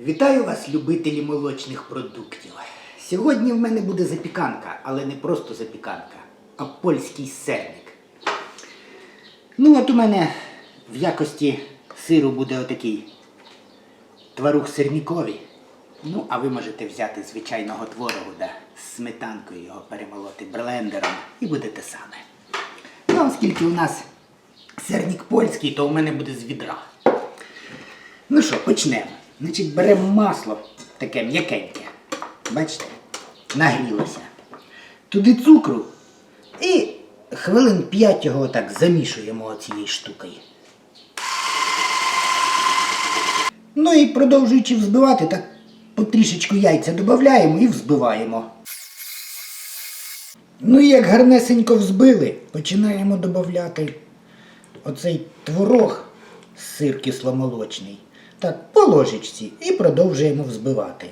Вітаю вас, любителі молочних продуктів. Сьогодні в мене буде запіканка, але не просто запіканка, а польський сирник. Ну, от у мене в якості сиру буде отакий творог сирніковий. Ну, а ви можете взяти звичайного творогу, да, з сметанкою його перемолоти блендером і буде те саме. Ну, оскільки у нас сирник польський, то у мене буде з відра. Ну що, почнемо. Значить, беремо масло таке м'якеньке. Бачите? Нагрілося. Туди цукру і хвилин 5 його так замішуємо цією штукою. Ну і продовжуючи взбивати, так потрішечку яйця додаємо і взбиваємо. Ну і як гарнесенько взбили, починаємо додати оцей творог, сир кисломолочний. Так, по ложечці і продовжуємо взбивати.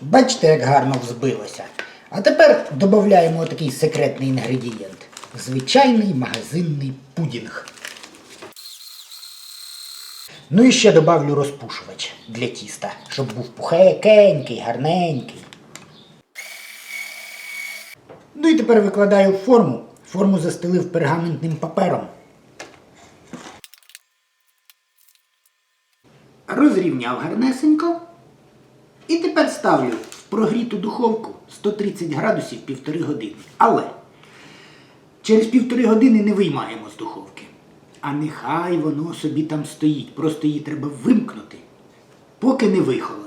Бачите, як гарно взбилося. А тепер додаємо такий секретний інгредієнт. Звичайний магазинний пудінг. Ну і ще добавлю розпушувач для тіста, щоб був пухекенький, гарненький. Ну і тепер викладаю форму. Форму застелив пергаментним папером. Розрівняв гарнесенько. І тепер ставлю в прогріту духовку 130 градусів півтори години. Але через півтори години не виймаємо з духовки. А нехай воно собі там стоїть. Просто її треба вимкнути, поки не вихолоне.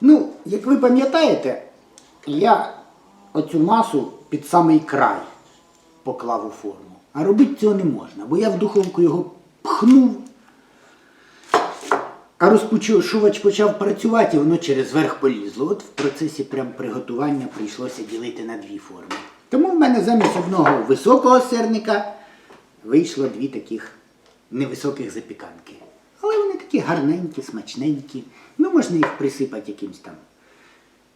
Ну, як ви пам'ятаєте, я оцю масу під самий край поклав у форму. А робити цього не можна, бо я в духовку його пхнув, а розпушувач почав працювати, і воно через верх полізло. От в процесі прям приготування прийшлося ділити на дві форми. Тому в мене замість одного високого сирника вийшло дві таких невисоких запіканки. Але вони такі гарненькі, смачненькі. Ну, можна їх присипати якимсь там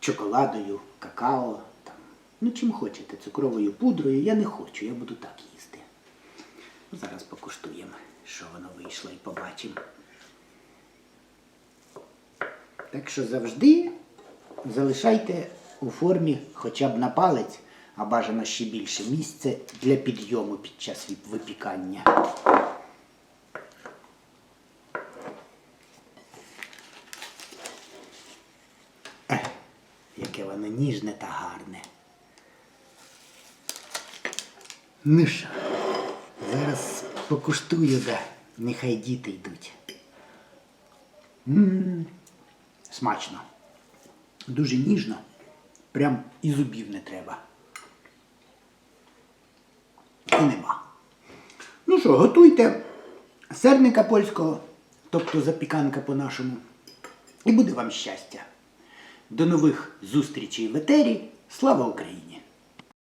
чоколадою, какао, там, ну чим хочете, цукровою пудрою. Я не хочу, я буду так їсти. Ну, Зараз покуштуємо, що воно вийшло і побачимо. Так що завжди залишайте у формі хоча б на палець, а бажано ще більше місце для підйому під час випікання. Яке воно ніжне та гарне. Ну що, зараз покуштую, да. Нехай діти йдуть. М, Смачно. Дуже ніжно. Прям і зубів не треба. І нема. Ну що, готуйте серника польського, тобто запіканка по-нашому. І буде вам щастя. До нових зустрічей в етері. Слава Україні!